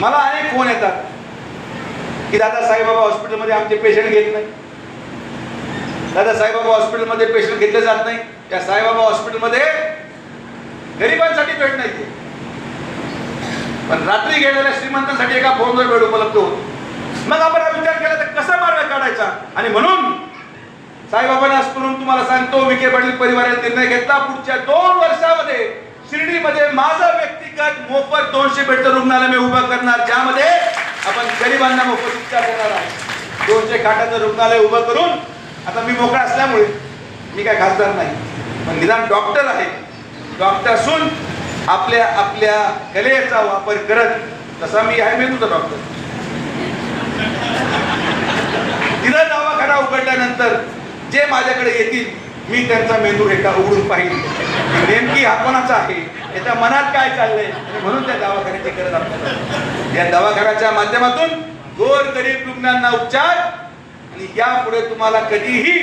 मला अनेक फोन येतात की दादा साईबाबा हॉस्पिटलमध्ये आमचे पेशंट घेत नाही. दादा साईबाबा हॉस्पिटलमध्ये पेशंट घेतले जात नाही. त्या साईबाबा हॉस्पिटलमध्ये गरिबांसाठी बेड नाही पण रात्री गेलेल्या श्रीमंतांसाठी एका फोनवर बेड उपलब्ध होतो. मग आपण हा विचार केला तर कसा मार्ग काढायचा? आणि म्हणून साईबाबांना करून तुम्हाला सांगतो विखे पाटील परिवाराने निर्णय घेतला. पुढच्या दोन वर्षामध्ये शिर्डीमध्ये माझा व्यक्ती व्यक्तिगत मोफत दोनशे बेडचं रुग्णालय मी उभं करणार ज्यामध्ये आपण गरिबांना मोफत उपचार देणार आहे दोनशे खाटाचं रुग्णालय उभं करून आता मी मोकळा असल्यामुळे मी काय खासदार नाही पण निदान डॉक्टर आहे. डॉक्टर असून आपल्या आपल्या कलेचा वापर करत तसा मी आहे मेंदूचा डॉक्टर. तिथं दवाखाना उघडल्यानंतर जे माझ्याकडे येतील मी त्यांचा मेंदू एका उघडून पाहिजे नेमकी हा कोणाचा आहे? त्याच्या मनात काय चाललंय? म्हणून त्या दवाखान्याची गरज आपल्याला या दवाखान्याच्या माध्यमातून गोर गरीब रुग्णांना उपचार. आणि यापुढे तुम्हाला कधीही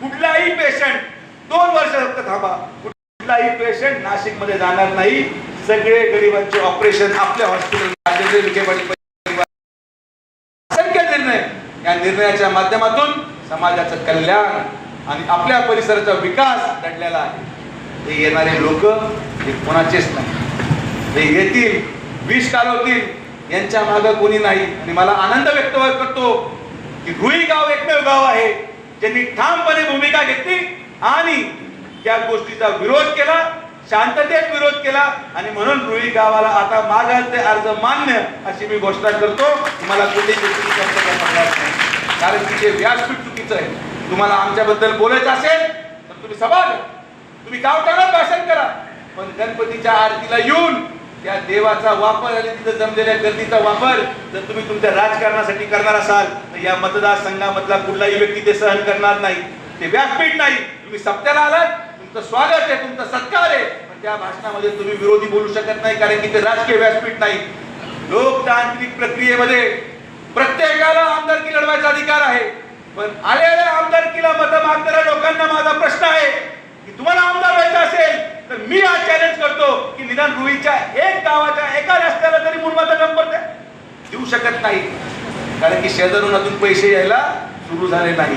कुठलाही पेशंट दोन वर्ष फक्त थांबा. कुठलाही पेशंट नाशिकमध्ये जाणार नाही. सगळे गरिबांचे ऑपरेशन आपल्या हॉस्पिटल असंख्य निर्णय. या निर्णयाच्या माध्यमातून समाजाचं कल्याण आणि आपल्या परिसराचा विकास दडलेला आहे. हे येणारे लोक हे कोणाचेच नाही. हे येतील विष कालवतील यांच्या मागं कोणी नाही. आणि मला आनंद व्यक्त करतो की रुई गाव एकमेव गाव आहे ज्यांनी ठामपणे भूमिका घेतली आणि त्या गोष्टीचा विरोध केला शांततेत विरोध केला. आणि म्हणून रुई गावाला आता मागाल अर्ज मान्य अशी मी घोषणा करतो. मला कुठे नाही. कारण तिचे व्यासपीठ चुकीचं आहे तुम्हाला आमच्याबद्दल बोलायचं असेल तर तुम्ही सभा घ्या. तुम्ही गावठाणात भाषण करा. पण गणपतीच्या आरतीला येऊन त्या देवाचा वापर आणि तिथं जमलेल्या गर्दीचा वापर जर तुम्ही तुमच्या राजकारणासाठी करणार असाल तर या मतदारसंघामधला कुठलाही व्यक्ती ते सहन करणार नाही. ते व्यासपीठ नाही. तुम्ही सप्त्याला आलात तुमचं स्वागत आहे तुमचा सत्कार आहे. पण त्या भाषणामध्ये तुम्ही विरोधी बोलू शकत नाही कारण की ते राजकीय व्यासपीठ नाही. लोकतांत्रिक प्रक्रियेमध्ये प्रत्येकाला आमदारकी लढवायचा अधिकार आहे. पण आलेल्या आमदारकीला मतं मागणाऱ्या लोकांना माझा प्रश्न आहे की तुम्हाला आमदार व्हायचं असेल तर मी आज चॅलेंज करतो की निदान रुईच्या एक गावाच्या एका रस्त्याला तरी मुरमाचा नंबर द्या देऊ शकत नाही. कारण की शेजारून अजून पैसे यायला सुरू झाले नाही.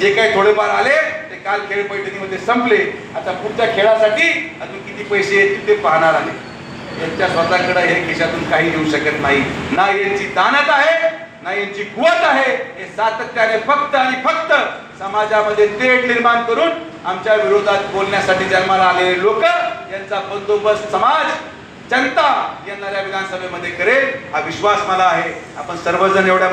जे काही थोडेफार आले ते काल खेळ पैठणीमध्ये संपले. आता पुढच्या खेळासाठी अजून किती पैसे येतील ते पाहणार आले यांच्या स्वतःकडे हे खिशातून काही येऊ शकत नाही. ना यांची दानत आहे ना यांची कुवत आहे. हे सातत्याने फक्त आणि फक्त समाजामध्ये तेढ निर्माण करून आमच्या विरोधात बोलण्यासाठी जन्माला आलेले लोक यांचा बंदोबस्त समाज जनता येणाऱ्या विधानसभेमध्ये करेल हा विश्वास मला आहे. आपण सर्वजण एवढ्या